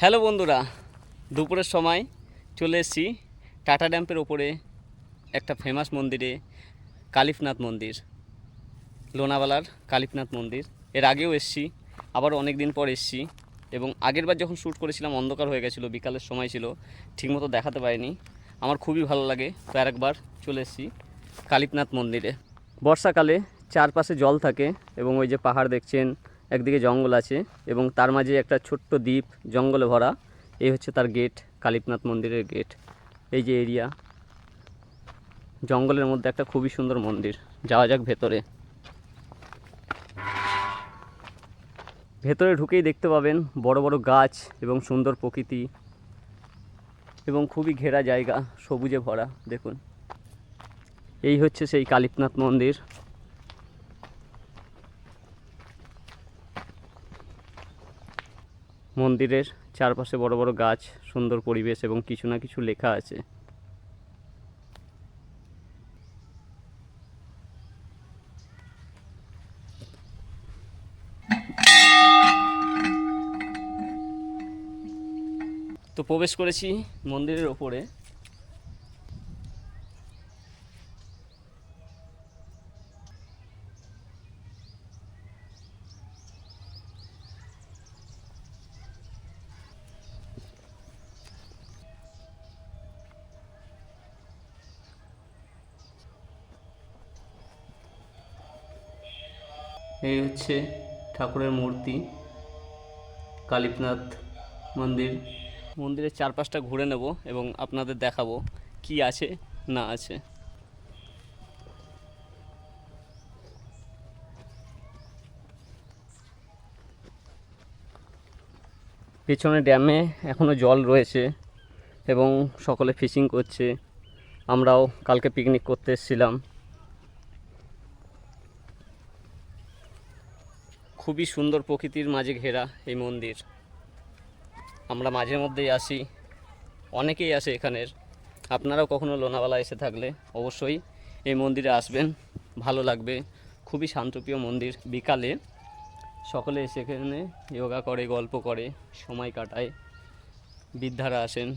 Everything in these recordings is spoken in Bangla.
হ্যালো বন্ধুরা, দুপুরের সময় চলে এসেছি টাটা ড্যাম্পের ওপরে একটা ফেমাস মন্দিরে, কালীপনাথ মন্দির লোনাওয়ালার কালীপনাথ মন্দির। এর আগেও এসছি, আবার অনেক দিন পর এসছি এবং আগেরবার যখন শ্যুট করেছিলাম, অন্ধকার হয়ে গেছিল, বিকালের সময় ছিল, ঠিকমতো দেখাতে পারিনি। আমার খুবই ভালো লাগে, তো একবার চলে এসেছি কালীপনাথ মন্দিরে। বর্ষাকালে চারপাশে জল থাকে এবং ওই যে পাহাড় দেখছেন একদিকে জঙ্গল আছে এবং তার মাঝে একটা ছোট্ট দ্বীপ, জঙ্গলে ভরা। এই হচ্ছে তার গেট কালীপনাথ মন্দিরের গেট এই যে এরিয়া জঙ্গলের মধ্যে একটা খুবই সুন্দর মন্দির। যাওয়া যাক ভেতরে। ভেতরে ঢুকেই দেখতে পাবেন বড় বড় গাছ এবং সুন্দর প্রকৃতি এবং খুবই ঘেরা জায়গা, সবুজে ভরা, দেখুন। এই হচ্ছে সেই কালীপনাথ মন্দির। মন্দিরের চারপাশে বড় বড় গাছ, সুন্দর পরিবেশ এবং কিছু না কিছু লেখা আছে। তো প্রবেশ করেছি মন্দিরের ওপরে। এই হচ্ছে ঠাকুরের মূর্তি কালীপনাথ মন্দির। মন্দিরের চারপাশটা ঘুরে নেব এবং আপনাদের দেখাবো কি আছে, না আছে। পেছনে ড্যামে এখনও জল রয়েছে এবং সকলে ফিশিং করছে। আমরাও কালকে পিকনিক করতে এসেছিলাম। খুবই সুন্দর প্রকৃতির মাঝে ঘেরা এই মন্দির। আমরা মাঝে মধ্যেই আসি, অনেকেই আসে এখানের। আপনারাও কখনো লোনাওয়ালা এসে থাকলে অবশ্যই এই মন্দিরে আসবেন, ভালো লাগবে। খুবই শান্তপ্রিয় মন্দির, বিকালে সকলে এসে এখানে যোগা করে, গল্প করে, সময় কাটায়। বৃদ্ধারা আসেন।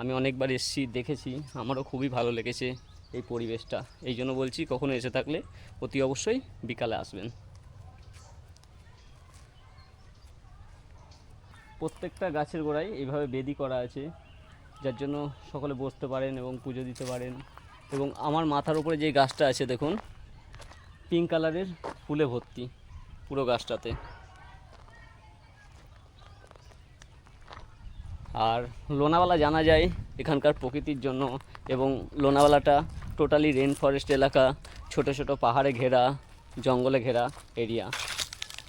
আমি অনেকবার এসেছি, দেখেছি, আমারও খুবই ভালো লেগেছে এই পরিবেশটা। এই জন্য বলছি, কখনো এসে থাকলে অতি অবশ্যই বিকালে আসবেন। প্রত্যেকটা গাছের গোড়ায় এইভাবে বেদি করা আছে, যার জন্য সকলে বসতে পারেন এবং পুজো দিতে পারেন। এবং আমার মাথার উপরে যে গাছটা আছে, দেখুন পিঙ্ক কালারের ফুলে ভর্তি পুরো গাছটাতে। আর লোনাওয়ালা জানা যায় এখানকার প্রকৃতির জন্য, এবং লোনাওয়ালাটা টোটালি রেন ফরেস্ট এলাকা, ছোট ছোট পাহাড়ে ঘেরা, জঙ্গলে ঘেরা এরিয়া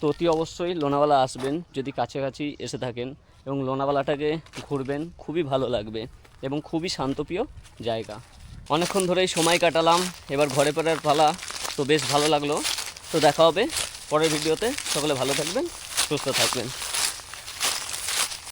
অতি অবশ্যই লোনাওয়ালা আসবেন যদি কাছাকাছি এসে থাকেন এবং লোনাওয়ালাটাকে ঘুরবেন, খুবই ভালো লাগবে এবং খুবই শান্তপ্রিয় জায়গা। অনেকক্ষণ ধরেই সময় কাটালাম, এবার ঘরে ফেরার পালা তো বেশ ভালো লাগল। তো দেখা হবে পরের ভিডিওতে। সকলে ভালো থাকবেন, সুস্থ থাকবেন।